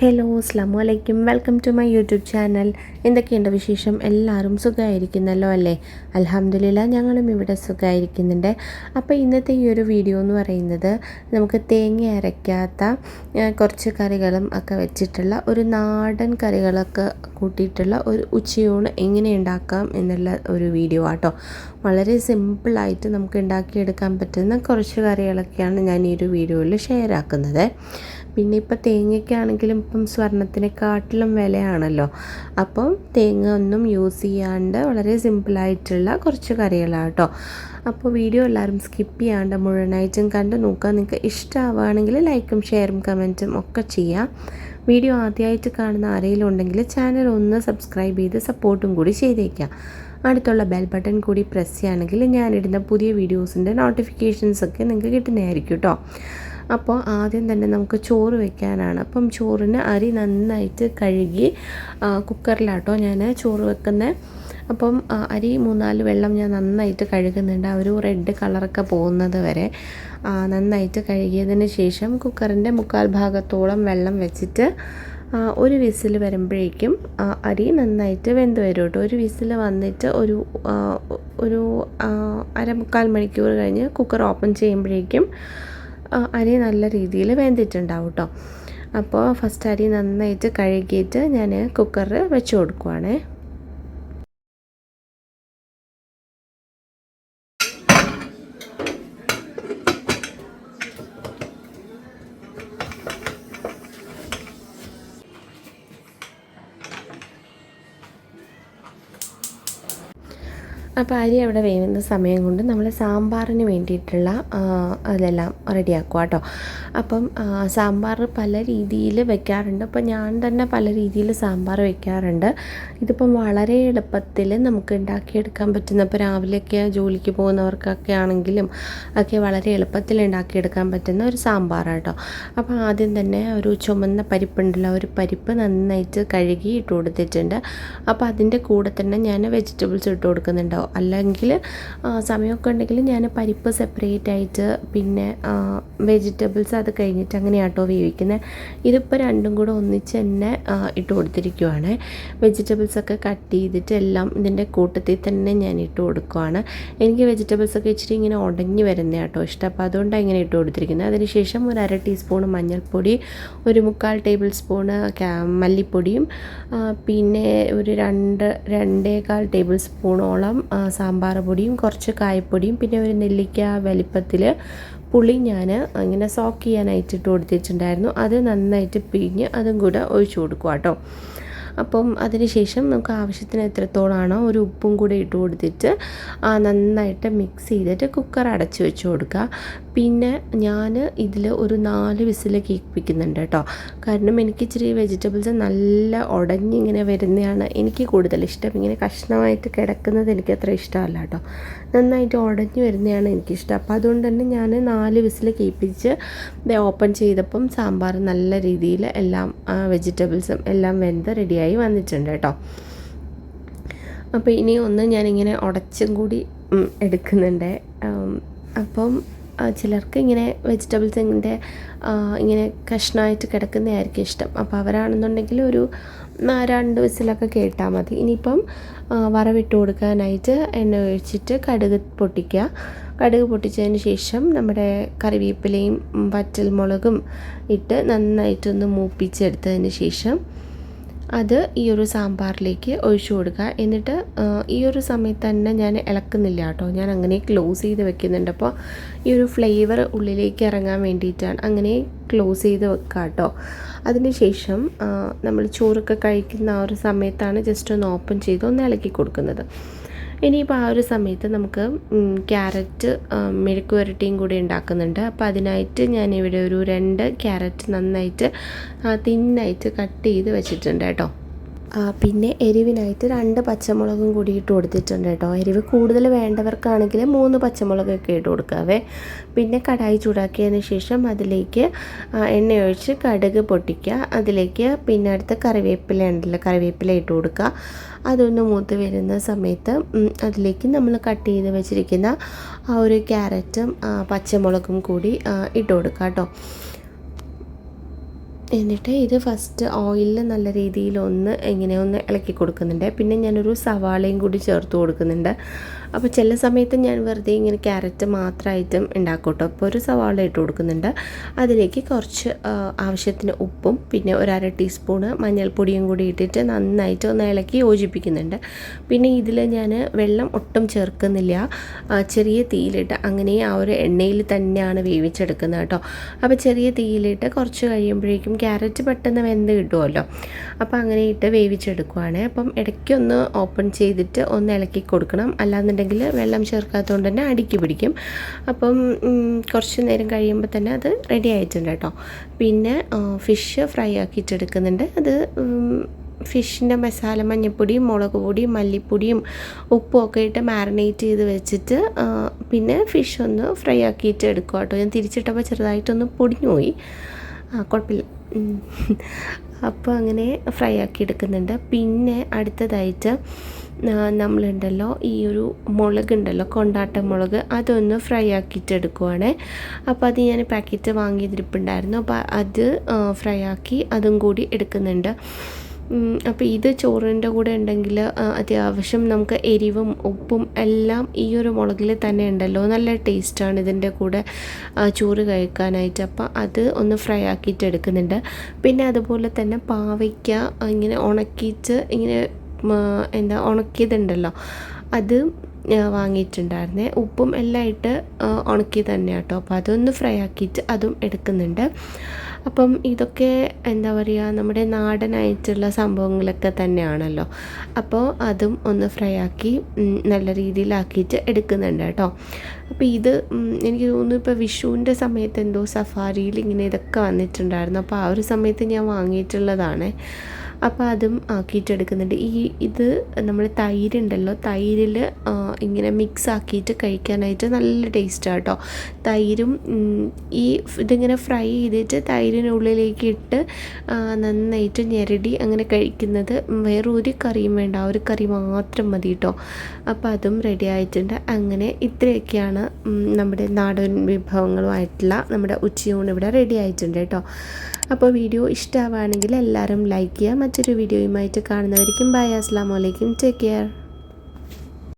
Hello അസ്ലാം അലൈക്കും welcome to my YouTube channel. എന്തൊക്കെയുണ്ട് വിശേഷം? എല്ലാവരും സുഖമായിരിക്കുന്നല്ലോ അല്ലേ? അലഹമ്മദില്ല ഞങ്ങളും ഇവിടെ സുഖമായിരിക്കുന്നുണ്ട് അപ്പോൾ ഇന്നത്തെ ഈ ഒരു വീഡിയോ എന്ന് പറയുന്നത് നമുക്ക് തേങ്ങ അരയ്ക്കാത്ത കുറച്ച് കറികളും ഒക്കെ വെച്ചിട്ടുള്ള ഒരു നാടൻ കറികളൊക്കെ കൂട്ടിയിട്ടുള്ള ഒരു ഉച്ചയൂണ് എങ്ങനെ ഉണ്ടാക്കാം എന്നുള്ള ഒരു വീഡിയോ ആട്ടോ. വളരെ സിമ്പിളായിട്ട് നമുക്ക് ഉണ്ടാക്കിയെടുക്കാൻ പറ്റുന്ന കുറച്ച് കറികളൊക്കെയാണ് ഞാൻ ഈ ഒരു വീഡിയോയിൽ ഷെയർ ആക്കുന്നത്. പിന്നെ ഇപ്പോൾ തേങ്ങയ്ക്കാണെങ്കിലും ഇപ്പം സ്വർണത്തിനെക്കാട്ടിലും വിലയാണല്ലോ. അപ്പം തേങ്ങ ഒന്നും യൂസ് ചെയ്യാണ്ട് വളരെ സിമ്പിളായിട്ടുള്ള കുറച്ച് കറികളാണ് കേട്ടോ അപ്പോൾ വീഡിയോ എല്ലാവരും സ്കിപ്പ് ചെയ്യാണ്ട് മുഴുവനായിട്ടും കണ്ട് നോക്കുക. നിങ്ങൾക്ക് ഇഷ്ടമാവുകയാണെങ്കിൽ ലൈക്കും ഷെയറും കമന്റും ഒക്കെ ചെയ്യാം വീഡിയോ ആദ്യമായിട്ട് കാണുന്ന ആരെങ്കിലും ഉണ്ടെങ്കിൽ ചാനൽ ഒന്ന് സബ്സ്ക്രൈബ് ചെയ്ത് സപ്പോർട്ടും കൂടി ചെയ്തേക്കാം അടുത്തുള്ള ബെൽ ബട്ടൺ കൂടി പ്രസ് ചെയ്യുകയാണെങ്കിൽ ഞാനിടുന്ന പുതിയ വീഡിയോസിന്റെ നോട്ടിഫിക്കേഷൻസ് ഒക്കെ നിങ്ങൾക്ക് കിട്ടുന്നതായിരിക്കും കേട്ടോ അപ്പോൾ ആദ്യം തന്നെ നമുക്ക് ചോറ് വെക്കാനാണ്. അപ്പം ചോറിന് അരി നന്നായിട്ട് കഴുകി കുക്കറിലാട്ടോ ഞാൻ ചോറ് വെക്കുന്നത് അപ്പം അരി മൂന്നാൽ വെള്ളം ഞാൻ നന്നായിട്ട് കഴുകുന്നുണ്ട്. ആ ഒരു റെഡ് കളറൊക്കെ പോകുന്നത് വരെ നന്നായിട്ട് കഴുകിയതിന് ശേഷം കുക്കറിന്റെ മുക്കാൽ ഭാഗത്തോളം വെള്ളം വെച്ചിട്ട് ഒരു വിസിൽ വരുമ്പോഴേക്കും അരി നന്നായിട്ട് വെന്ത് വരും കേട്ടോ. ഒരു വിസിൽ വന്നിട്ട് ഒരു ഒരു അരമുക്കാൽ മണിക്കൂർ കഴിഞ്ഞ് കുക്കർ ഓപ്പൺ ചെയ്യുമ്പോഴേക്കും അരി നല്ല രീതിയിൽ വെന്തിട്ടുണ്ടാവും കേട്ടോ. അപ്പോൾ ഫസ്റ്റ് അരി നന്നായിട്ട് കഴുകിയിട്ട് ഞാൻ കുക്കറിൽ വെച്ച് കൊടുക്കുവാണേ. അപ്പോൾ അരി അവിടെ വേവുന്ന സമയം കൊണ്ട് നമ്മൾ സാമ്പാറിന് വേണ്ടിയിട്ടുള്ള അതെല്ലാം റെഡിയാക്കുക കേട്ടോ അപ്പം സാമ്പാർ പല രീതിയിൽ വെക്കാറുണ്ട്. അപ്പം ഞാൻ തന്നെ പല രീതിയിൽ സാമ്പാർ വെക്കാറുണ്ട്. ഇതിപ്പം വളരെ എളുപ്പത്തിൽ നമുക്ക് ഉണ്ടാക്കിയെടുക്കാൻ പറ്റുന്ന ഇപ്പോൾ രാവിലെയൊക്കെ ജോലിക്ക് പോകുന്നവർക്കൊക്കെ ആണെങ്കിലും ഒക്കെ വളരെ എളുപ്പത്തിൽ ഉണ്ടാക്കിയെടുക്കാൻ പറ്റുന്ന ഒരു സാമ്പാറാണ് കേട്ടോ അപ്പോൾ ആദ്യം തന്നെ ഒരു ചുമന്ന പരിപ്പുണ്ടല്ലോ ഒരു പരിപ്പ് നന്നായിട്ട് കഴുകി ഇട്ട് കൊടുത്തിട്ടുണ്ട്. അപ്പോൾ അതിന്റെ കൂടെ തന്നെ ഞാൻ വെജിറ്റബിൾസ് ഇട്ട് കൊടുക്കുന്നുണ്ടാവും അല്ലെങ്കിൽ സമയമൊക്കെ ഉണ്ടെങ്കിൽ ഞാൻ പരിപ്പ് സെപ്പറേറ്റ് ആയിട്ട് പിന്നെ വെജിറ്റബിൾസ് അത് കഴിഞ്ഞിട്ട് അങ്ങനെ ആട്ടോ വേവിക്കുന്നത് ഇതിപ്പോൾ രണ്ടും കൂടെ ഒന്നിച്ച് തന്നെ ഇട്ട് കൊടുത്തിരിക്കുവാണ്. വെജിറ്റബിൾസൊക്കെ കട്ട് ചെയ്തിട്ട് എല്ലാം ഇതിന്റെ കൂട്ടത്തിൽ തന്നെ ഞാൻ ഇട്ട് കൊടുക്കുവാണ്. എനിക്ക് വെജിറ്റബിൾസൊക്കെ ഇച്ചിരി ഇങ്ങനെ ഉടഞ്ഞു വരുന്ന കേട്ടോ ഇഷ്ടം. അപ്പോൾ അതുകൊണ്ടാണ് ഇങ്ങനെ ഇട്ട് കൊടുത്തിരിക്കുന്നത്. അതിനുശേഷം ഒരു അര ടീസ്പൂൺ മഞ്ഞൾപ്പൊടി ഒരു മുക്കാൽ ടേബിൾ സ്പൂണ് മല്ലിപ്പൊടിയും പിന്നെ ഒരു രണ്ട് രണ്ടേകാൽ ടേബിൾ സ്പൂണോളം സാമ്പാർ പൊടിയും കുറച്ച് കായപ്പൊടിയും പിന്നെ ഒരു നെല്ലിക്ക വലിപ്പത്തിൽ പുളി ഞാൻ ഇങ്ങനെ സോക്ക് ചെയ്യാനായിട്ട് ഇട്ട് കൊടുത്തിട്ടുണ്ടായിരുന്നു. അത് നന്നായിട്ട് പിഴിഞ്ഞ് അതും കൂടെ ഒഴിച്ചു കൊടുക്കുക കേട്ടോ അപ്പം അതിനുശേഷം നമുക്ക് ആവശ്യത്തിന് എത്രത്തോളമാണോ ഒരു ഉപ്പും കൂടെ ഇട്ട് കൊടുത്തിട്ട് നന്നായിട്ട് മിക്സ് ചെയ്തിട്ട് കുക്കർ അടച്ചു വെച്ച് കൊടുക്കുക. പിന്നെ ഞാൻ ഇതിൽ ഒരു നാല് വിസിൽ കേൾപ്പിക്കുന്നുണ്ട് കേട്ടോ. കാരണം എനിക്ക് ഇച്ചിരി വെജിറ്റബിൾസ് നല്ല ഉടഞ്ഞിങ്ങനെ വരുന്നതാണ് എനിക്ക് കൂടുതൽ ഇഷ്ടം. ഇങ്ങനെ കഷ്ണമായിട്ട് കിടക്കുന്നത് എനിക്ക് അത്ര ഇഷ്ടമല്ല കേട്ടോ. നന്നായിട്ട് ഉടഞ്ഞു വരുന്നതാണ് എനിക്കിഷ്ടം അപ്പോൾ അതുകൊണ്ട് തന്നെ ഞാൻ നാല് വിസിൽ കേൾപ്പിച്ച് ഓപ്പൺ ചെയ്തപ്പം സാമ്പാർ നല്ല രീതിയിൽ എല്ലാം വെജിറ്റബിൾസും എല്ലാം വെന്ത് റെഡിയായി വന്നിട്ടുണ്ട് കേട്ടോ. അപ്പോൾ ഇനി ഒന്ന് ഞാനിങ്ങനെ ഉടച്ചും കൂടി എടുക്കുന്നുണ്ട്. അപ്പം ചിലർക്ക് ഇങ്ങനെ വെജിറ്റബിൾസിന്റെ ഇങ്ങനെ കഷ്ണമായിട്ട് കിടക്കുന്നതായിരിക്കും ഇഷ്ടം. അപ്പോൾ അവരാണെന്നുണ്ടെങ്കിൽ ഒരു രണ്ട് വിസിലൊക്കെ കേട്ടാൽ മതി. ഇനിയിപ്പം വറവിട്ട് കൊടുക്കാനായിട്ട് എണ്ണ ഒഴിച്ചിട്ട് കടുക് പൊട്ടിക്കുക. കടുക് പൊട്ടിച്ചതിന് ശേഷം നമ്മുടെ കറിവേപ്പിലയും വറ്റൽമുളകും ഇട്ട് നന്നായിട്ടൊന്ന് മൂപ്പിച്ചെടുത്തതിന് ശേഷം അത് ഈ ഒരു സാമ്പാറിലേക്ക് ഒഴിച്ചു കൊടുക്കുക. എന്നിട്ട് ഈ ഒരു സമയത്ത് തന്നെ ഞാൻ ഇളക്കുന്നില്ല കേട്ടോ. ഞാൻ അങ്ങനെ ക്ലോസ് ചെയ്ത് വെക്കുന്നുണ്ട്. അപ്പോൾ ഈ ഒരു ഫ്ലേവർ ഉള്ളിലേക്ക് ഇറങ്ങാൻ വേണ്ടിയിട്ടാണ് അങ്ങനെ ക്ലോസ് ചെയ്ത് വെക്കുക കേട്ടോ. അതിനുശേഷം നമ്മൾ ചോറൊക്കെ കഴിക്കുന്ന ആ ഒരു സമയത്താണ് ജസ്റ്റ് ഒന്ന് ഓപ്പൺ ചെയ്ത് ഒന്ന് ഇളക്കി കൊടുക്കുന്നത്. ഇനിയിപ്പോൾ ആ ഒരു സമയത്ത് നമുക്ക് ക്യാരറ്റ് മെഴുക്ക് പുരട്ടിയും കൂടി ഉണ്ടാക്കുന്നുണ്ട്. അപ്പോൾ അതിനായിട്ട് ഞാനിവിടെ ഒരു രണ്ട് ക്യാരറ്റ് നന്നായിട്ട് തിന്നായിട്ട് കട്ട് ചെയ്ത് വെച്ചിട്ടുണ്ട് കേട്ടോ. പിന്നെ എരിവിനായിട്ട് രണ്ട് പച്ചമുളകും കൂടി ഇട്ട് കൊടുത്തിട്ടുണ്ട് കേട്ടോ. എരിവ് കൂടുതൽ വേണ്ടവർക്കാണെങ്കിൽ മൂന്ന് പച്ചമുളകൊക്കെ ഇട്ട് കൊടുക്കാവേ. പിന്നെ കടായി ചൂടാക്കിയതിന് ശേഷം അതിലേക്ക് എണ്ണ ഒഴിച്ച് കടുക് പൊട്ടിക്കുക. അതിലേക്ക് പിന്നെ അടുത്ത കറിവേപ്പില ഉണ്ടല്ലോ കറിവേപ്പില ഇട്ട് കൊടുക്കുക. അതൊന്ന് മൂത്ത് വരുന്ന സമയത്ത് അതിലേക്ക് നമ്മൾ കട്ട് ചെയ്ത് വെച്ചിരിക്കുന്ന ആ ഒരു ക്യാരറ്റും പച്ചമുളകും കൂടി ഇട്ട് കൊടുക്കുക കേട്ടോ. എന്നിട്ട് ഇത് ഫസ്റ്റ് ഓയിലിൽ നല്ല രീതിയിൽ ഒന്ന് ഇങ്ങനെ ഒന്ന് ഇളക്കി കൊടുക്കുന്നുണ്ട്. പിന്നെ ഞാനൊരു സവാളയും കൂടി ചേർത്ത് കൊടുക്കുന്നുണ്ട്. അപ്പോൾ ചില സമയത്ത് ഞാൻ വെറുതെ ഇങ്ങനെ ക്യാരറ്റ് മാത്രമായിട്ടും ഉണ്ടാക്കും കേട്ടോ അപ്പോൾ ഒരു സവാള ഇട്ട് കൊടുക്കുന്നുണ്ട്. അതിലേക്ക് കുറച്ച് ആവശ്യത്തിന് ഉപ്പും പിന്നെ ഒരു അര ടീസ്പൂണ് മഞ്ഞൾപ്പൊടിയും കൂടി ഇട്ടിട്ട് നന്നായിട്ട് ഒന്ന് ഇളക്കി യോജിപ്പിക്കുന്നുണ്ട്. പിന്നെ ഇതിൽ ഞാൻ വെള്ളം ഒട്ടും ചേർക്കുന്നില്ല. ചെറിയ തീയിലിട്ട് അങ്ങനെ ആ ഒരു എണ്ണയിൽ തന്നെയാണ് വേവിച്ചെടുക്കുന്നത് കേട്ടോ. അപ്പോൾ ചെറിയ തീയിലിട്ട് കുറച്ച് കഴിയുമ്പോഴേക്കും ക്യാരറ്റ് പെട്ടെന്ന് വെന്ത് കിട്ടുമല്ലോ. അപ്പോൾ അങ്ങനെ ഇട്ട് വേവിച്ചെടുക്കുവാണ്. അപ്പം ഇടയ്ക്കൊന്ന് ഓപ്പൺ ചെയ്തിട്ട് ഒന്ന് ഇളക്കി കൊടുക്കണം. അല്ലാന്നുണ്ടെങ്കിൽ വെള്ളം ചേർക്കാത്തതുകൊണ്ട് തന്നെ അടിക്ക് പിടിക്കും. അപ്പം കുറച്ച് നേരം കഴിയുമ്പോൾ തന്നെ അത് റെഡി ആയിട്ടുണ്ട് കേട്ടോ. പിന്നെ ഫിഷ് ഫ്രൈ ആക്കിയിട്ടെടുക്കുന്നുണ്ട്. അത് ഫിഷിന്റെ മസാല മഞ്ഞൾപ്പൊടിയും മുളക് പൊടിയും മല്ലിപ്പൊടിയും ഉപ്പും ഒക്കെ ഇട്ട് മാറിനേറ്റ് ചെയ്ത് വെച്ചിട്ട് പിന്നെ ഫിഷ് ഒന്ന് ഫ്രൈ ആക്കിയിട്ട് എടുക്കുക കേട്ടോ. ഞാൻ തിരിച്ചിട്ടപ്പോൾ ചെറുതായിട്ടൊന്ന് പൊടിഞ്ഞു പോയി കുഴപ്പമില്ല. അപ്പോൾ അങ്ങനെ ഫ്രൈ ആക്കി എടുക്കുന്നുണ്ട്. പിന്നെ അടുത്തതായിട്ട് നമ്മളുണ്ടല്ലോ ഈ ഒരു മുളകുണ്ടല്ലോ കൊണ്ടാട്ട മുളക് അതൊന്ന് ഫ്രൈ ആക്കിയിട്ട് എടുക്കുവാണ്. അപ്പോൾ അത് ഞാൻ പാക്കറ്റ് വാങ്ങിയതിരിപ്പുണ്ടായിരുന്നു. അപ്പോൾ അത് ഫ്രൈ ആക്കി അതും കൂടി എടുക്കുന്നുണ്ട്. അപ്പോൾ ഇത് ചോറിന്റെ കൂടെ ഉണ്ടെങ്കിൽ അത്യാവശ്യം നമുക്ക് എരിവും ഉപ്പും എല്ലാം ഈ ഒരു മുളകിൽ തന്നെ ഉണ്ടല്ലോ. നല്ല ടേസ്റ്റാണ് ഇതിന്റെ കൂടെ ചോറ് കഴിക്കാനായിട്ട്. അപ്പോൾ അത് ഒന്ന് ഫ്രൈ ആക്കിയിട്ട് എടുക്കുന്നുണ്ട്. പിന്നെ അതുപോലെ തന്നെ പാവയ്ക്ക ഇങ്ങനെ ഉണക്കിയിട്ട് ഇങ്ങനെ എന്താ ഉണക്കിയതുണ്ടല്ലോ. അത് വാങ്ങിയിട്ടുണ്ടായിരുന്നേ. ഉപ്പും എല്ലാം ഇട്ട് ഉണക്കി തന്നെ കേട്ടോ അപ്പോൾ അതൊന്ന് ഫ്രൈ ആക്കിയിട്ട് അതും എടുക്കുന്നുണ്ട്. അപ്പം ഇതൊക്കെ എന്താ പറയുക നമ്മുടെ നാടനായിട്ടുള്ള സംഭവങ്ങളൊക്കെ തന്നെയാണല്ലോ. അപ്പോൾ അതും ഒന്ന് ഫ്രൈ ആക്കി നല്ല രീതിയിലാക്കിയിട്ട് എടുക്കുന്നുണ്ട് കേട്ടോ. അപ്പോൾ ഇത് എനിക്ക് തോന്നുന്നു ഇപ്പോൾ വിഷുവിന്റെ സമയത്ത് എന്തോ സഫാരിയിൽ ഇങ്ങനെ ഇതൊക്കെ വന്നിട്ടുണ്ടായിരുന്നു. അപ്പോൾ ആ ഒരു സമയത്ത് ഞാൻ വാങ്ങിയിട്ടുള്ളതാണ്. അപ്പോൾ അതും ആക്കിയിട്ടെടുക്കുന്നുണ്ട്. ഈ ഇത് നമ്മൾ തൈരുണ്ടല്ലോ തൈരിൽ ഇങ്ങനെ മിക്സ് ആക്കിയിട്ട് കഴിക്കാനായിട്ട് നല്ല ടേസ്റ്റാണ് കേട്ടോ തൈരും ഈ ഇതിങ്ങനെ ഫ്രൈ ചെയ്തിട്ട് തൈരിനുള്ളിലേക്ക് ഇട്ട് നന്നായിട്ട് ഞെരടി അങ്ങനെ കഴിക്കുന്നത് വേറെ ഒരു കറിയും വേണ്ട ഒരു കറി മാത്രം മതി കേട്ടോ അപ്പോൾ അതും റെഡി ആയിട്ടുണ്ട്. അങ്ങനെ ഇത്രയൊക്കെയാണ് നമ്മുടെ നാടൻ വിഭവങ്ങളുമായിട്ടുള്ള നമ്മുടെ ഉച്ചയൂണ് ഇവിടെ റെഡി ആയിട്ടുണ്ട് കേട്ടോ അപ്പോൾ വീഡിയോ ഇഷ്ടമാവുകയാണെങ്കിൽ എല്ലാവരും ലൈക്ക് ചെയ്യുക. മറ്റൊരു വീഡിയോയുമായിട്ട് കാണുന്നവരിക്കും ബൈ അസ്സാം വലൈക്കും ടേക്ക് കെയർ